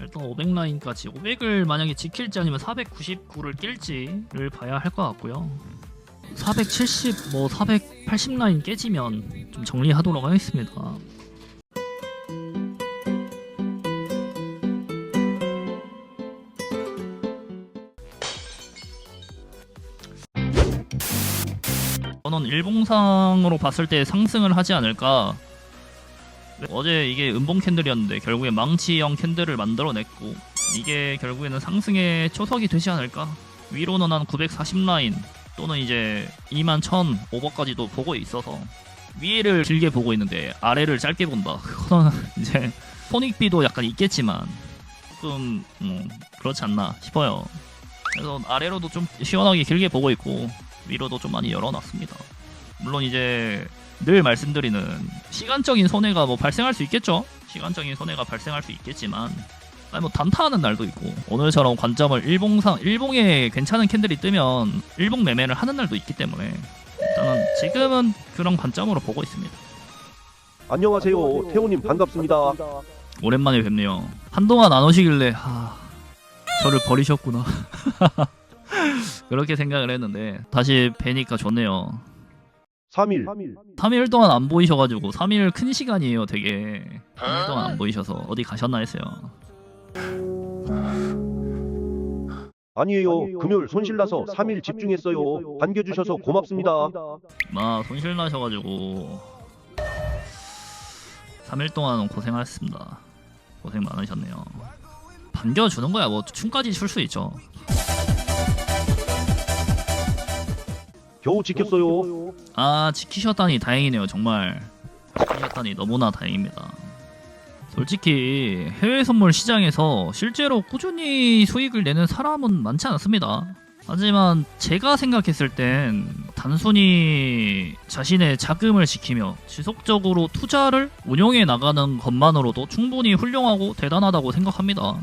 일단 500라인까지. 500을 만약에 지킬지 아니면 499를 낄지를 봐야 할 것 같고요. 470, 뭐 480라인 깨지면 좀 정리하도록 하겠습니다. 저는 일봉상으로 봤을 때 상승을 하지 않을까 어제 이게 은봉 캔들이었는데 결국에 망치형 캔들을 만들어냈고 이게 결국에는 상승의 초석이 되지 않을까? 위로는 한 940라인 또는 이제 2만 1000 오버까지도 보고 있어서 위를 길게 보고 있는데 아래를 짧게 본다. 그거는 이제 손익비도 약간 있겠지만 조금 음, 그렇지 않나 싶어요. 그래서 아래로도 좀 시원하게 길게 보고 있고 위로도 좀 많이 열어놨습니다 물론 이제 늘 말씀드리는 시간적인 손해가 뭐 발생할 수 있겠죠. 시간적인 손해가 발생할 수 있겠지만 아니 뭐 단타하는 날도 있고 오늘처럼 관점을 일봉상 일봉에 괜찮은 캔들이 뜨면 일봉 매매를 하는 날도 있기 때문에 일단은 지금은 그런 관점으로 보고 있습니다. 안녕하세요. 태호님 반갑습니다. 오랜만에 뵙네요. 한동안 안 오시길래 하, 저를 버리셨구나. 그렇게 생각을 했는데 다시 뵈니까 좋네요. 3일. 3일 동안 안 보이셔가지고 3일 큰 시간이에요 되게. 3일 동안 안 보이셔서. 어디 가셨나 했어요. 아니에요. 금요일 손실 나서 3일 집중했어요. 반겨주셔서 고맙습니다. 마 손실 나셔가지고. 3일 동안 고생하셨습니다. 고생 많으셨네요. 반겨주는 거야. 뭐 춤까지 출 수 있죠 겨우 지켰어요. 아 지키셨다니 다행이네요 정말. 지키셨다니 너무나 다행입니다. 솔직히 해외 선물 시장에서 실제로 꾸준히 수익을 내는 사람은 많지 않습니다. 하지만 제가 생각했을 땐 단순히 자신의 자금을 지키며 지속적으로 투자를 운용해 나가는 것만으로도 충분히 훌륭하고 대단하다고 생각합니다.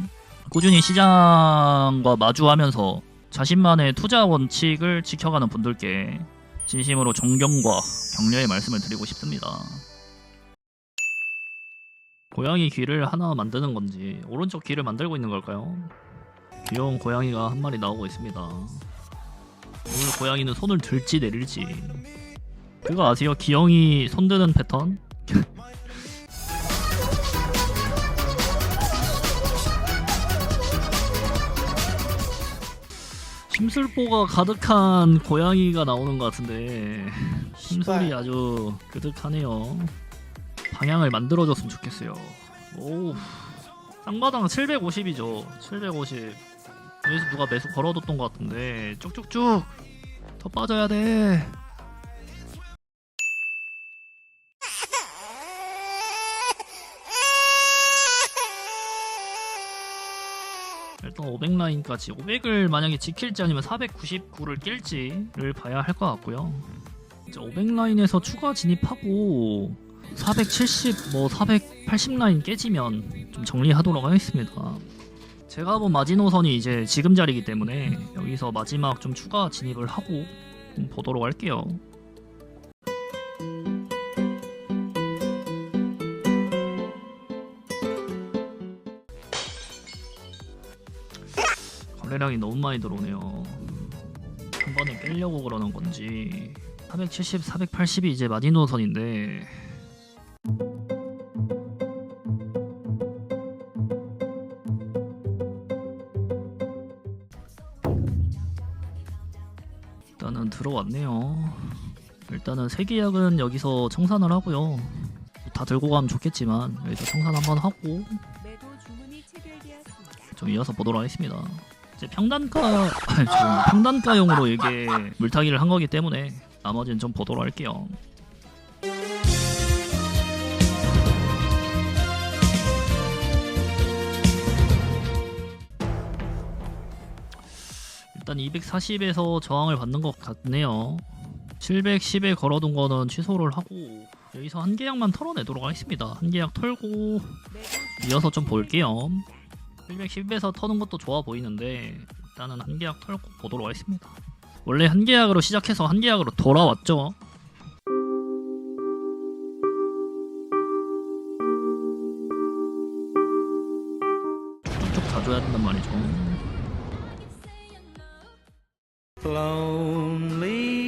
꾸준히 시장과 마주하면서 자신만의 투자 원칙을 지켜가는 분들께 진심으로 존경과 격려의 말씀을 드리고 싶습니다. 고양이 귀를 하나 만드는 건지 오른쪽 귀를 만들고 있는 걸까요? 귀여운 고양이가 한 마리 나오고 있습니다. 오늘 고양이는 손을 들지 내릴지 그거 아세요? 기영이 손 드는 패턴? 심술보가 가득한 고양이가 나오는 것 같은데. 심술이 아주 그득하네요. 방향을 만들어줬으면 좋겠어요. 오 쌍바당 750이죠. 750 여기서 누가 매수 걸어뒀던 것 같은데. 쭉쭉쭉. 더 빠져야 돼 일단 500라인까지 500을 만약에 지킬지 아니면 499를 낄지를 봐야 할 것 같고요. 이제 500라인에서 추가 진입하고 470, 뭐 480라인 깨지면 좀 정리하도록 하겠습니다. 제가 본 마지노선이 이제 지금 자리이기 때문에 여기서 마지막 좀 추가 진입을 하고 좀 보도록 할게요. 거래량이 너무 많이 들어오네요. 한 번에 깨려고 그러는 건지 470, 480이 이제 마지노선인데 일단은 들어왔네요. 일단은 세 계약은 여기서 청산을 하고요. 다 들고 가면 좋겠지만 여기서 청산 한번 하고. 좀 이어서 보도록 하겠습니다. 이제 평단가 평단가용으로 이게 물타기를 한 거기 때문에 나머지는 좀 보도록 할게요. 일단 240에서 저항을 받는 것 같네요. 710에 걸어둔 거는 취소를 하고 여기서 한 계약만 털어내도록 하겠습니다. 한 계약 털고 매도 이어서 좀 볼게요. 710에서 터는 것도 좋아 보이는데 일단은 한 계약 털고 보도록 하겠습니다. 원래 한 계약으로 시작해서 한 계약으로 돌아왔죠. 줘야 된단 말이죠. Lonely.